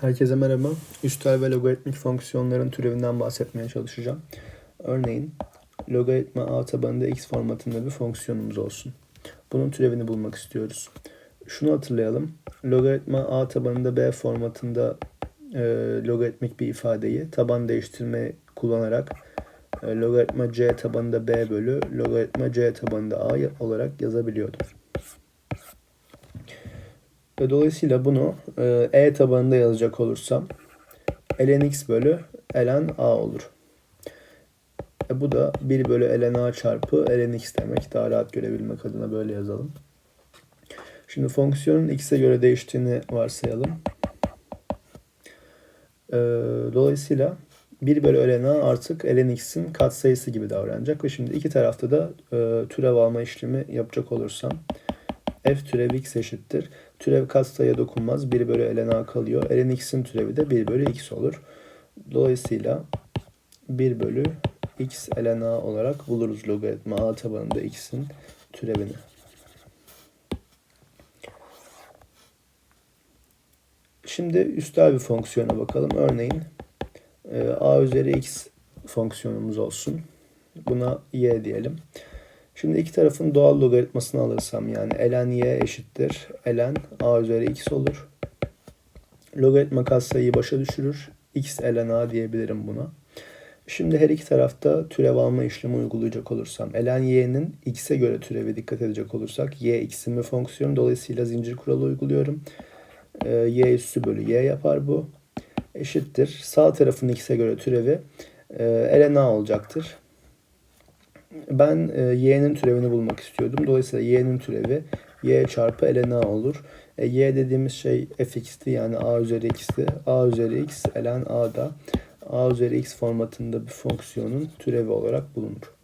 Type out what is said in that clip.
Herkese merhaba. Üstel ve logaritmik fonksiyonların türevinden bahsetmeye çalışacağım. Örneğin logaritma a tabanında x formatında bir fonksiyonumuz olsun. Bunun türevini bulmak istiyoruz. Şunu hatırlayalım. Logaritma a tabanında b formatında e, logaritmik bir ifadeyi taban değiştirme kullanarak e, logaritma c tabanında b bölü logaritma c tabanında a olarak yazabiliyordum. Ve dolayısıyla bunu e, e tabanında yazacak olursam ln x bölü ln a olur. E, bu da 1 bölü ln a çarpı ln x demek. Daha rahat görebilmek adına böyle yazalım. Şimdi fonksiyonun x'e göre değiştiğini varsayalım. E, dolayısıyla 1 bölü ln a artık ln x'in katsayısı gibi davranacak. Ve şimdi iki tarafta da e, türev alma işlemi yapacak olursam f türev x eşittir. Türev katsayıya dokunmaz. 1 bölü ln a kalıyor. ln x'in türevi de 1 bölü x olur. Dolayısıyla 1 bölü x ln a olarak buluruz logaritma a tabanında x'in türevini. Şimdi üstel bir fonksiyona bakalım. Örneğin e, a üzeri x fonksiyonumuz olsun. Buna y diyelim. Şimdi iki tarafın doğal logaritmasını alırsam yani ln y eşittir ln a üzeri x olur. Logaritma katsayıyı başa düşürür. x ln a diyebilirim buna. Şimdi her iki tarafta türev alma işlemi uygulayacak olursam ln y'nin x'e göre türevi dikkat edecek olursak y x'in bir fonksiyonu dolayısıyla zincir kuralı uyguluyorum. Ee, y üssü bölü y yapar bu. Eşittir. Sağ tarafın x'e göre türevi e, ln a olacaktır. Ben e, y'nin türevini bulmak istiyordum. Dolayısıyla y'nin türevi y çarpı ln a olur. E, y dediğimiz şey fx'ti yani a üzeri x'ti. a üzeri x ln a da a üzeri x formatında bir fonksiyonun türevi olarak bulunur.